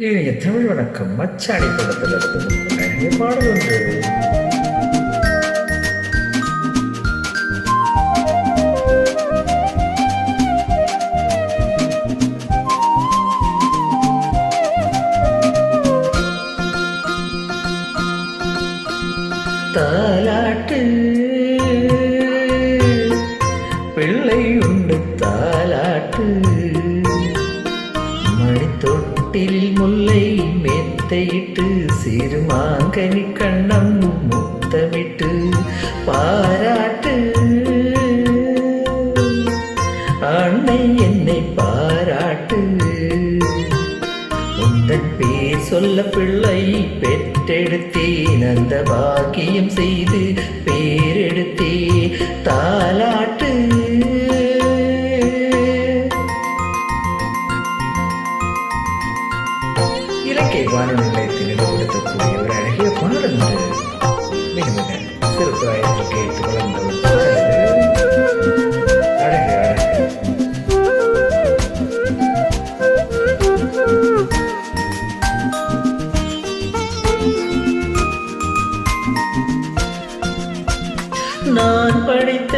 இனிய தமிழ் வணக்கம். மச்சாடி படத்தில் பாடல் ஒன்று. முல்லை மெத்தையிட்டு சிறு மாங்கனி கண்ணம் முத்தமிட்டு பாராட்டு. அன்னை என்னை பாராட்டு. உந்தன் பேர் சொல்ல பிள்ளை பெற்றெடுத்தேன். அந்த பாக்கியம் செய்து பேரெடுத்தே தாலா இலக்கை வானொலி நிலையத்தில் நிலைப்படுத்தக்கூடிய ஒரு அழகிய பாடல் மிக மிக சிறு பிராயத்தில் கேட்டு வளர்ந்த ஒரு அழகு அழகு. நான் படித்த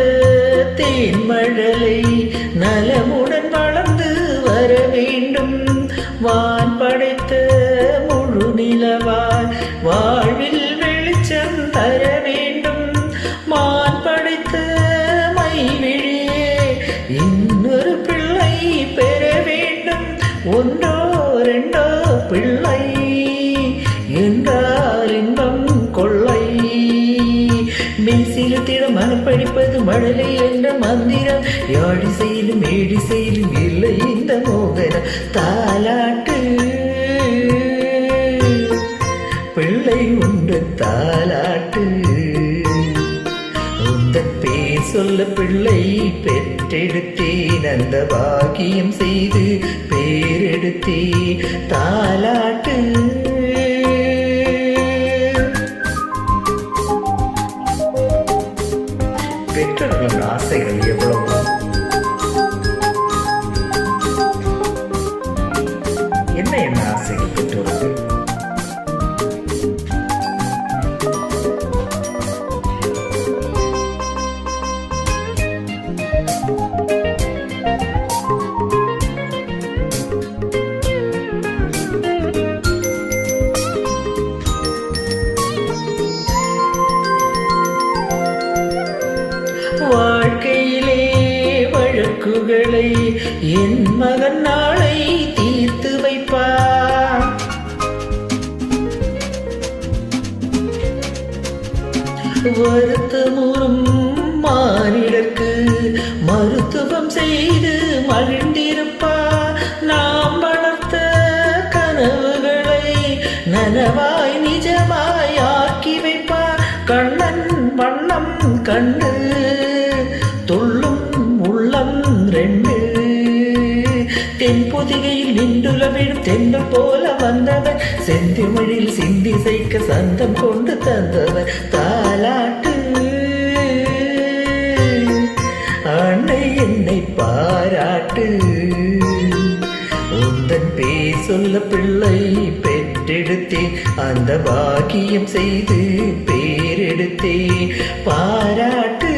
தேன் மழலை நலமுடன் நிலவாய். வாழ்வில் வெளிச்சம் தர வேண்டும். மான் படைத்த மைவிழியே இன்னொரு பிள்ளை பெற வேண்டும். ஒன்றோ ரெண்டோ பிள்ளை. என்றார் இன்பம் கொள்ளை. மெய்சிலத்திட மனம் படிப்பது மழலை என்ற மந்திரம். யாழி செயலும் பெற்றெடுத்தேன் அந்த பாக்கியம் செய்து பேரெடுத்தே தாலாட்டு வழக்குகளை என் மகன் நாளை தீர்த்து வைப்பார். வருத்தமுறும் மானிடர்க்கு மருத்துவம் செய்து மகிழ்ந்திருப்பார். நாம் வளர்த்த கனவுகளை நனவாய் நிஜமாய் ஆக்கி வைப்பார். கண்ணன் வண்ணம் கண்டு ரெண்டு தென் பொதிகையில் நின்றுலவிடும் தென்று போல வந்தவர். செந்திமொழியில் சிந்தி செய்க சந்தம் கொண்டு தந்தவர். தாலாட்டு. அன்னை என்னை பாராட்டு. உந்தன் பே சொல்ல பிள்ளை பெற்றெடுத்தேன். அந்த பாக்கியம் செய்து பேரெடுத்தேன். பாராட்டு.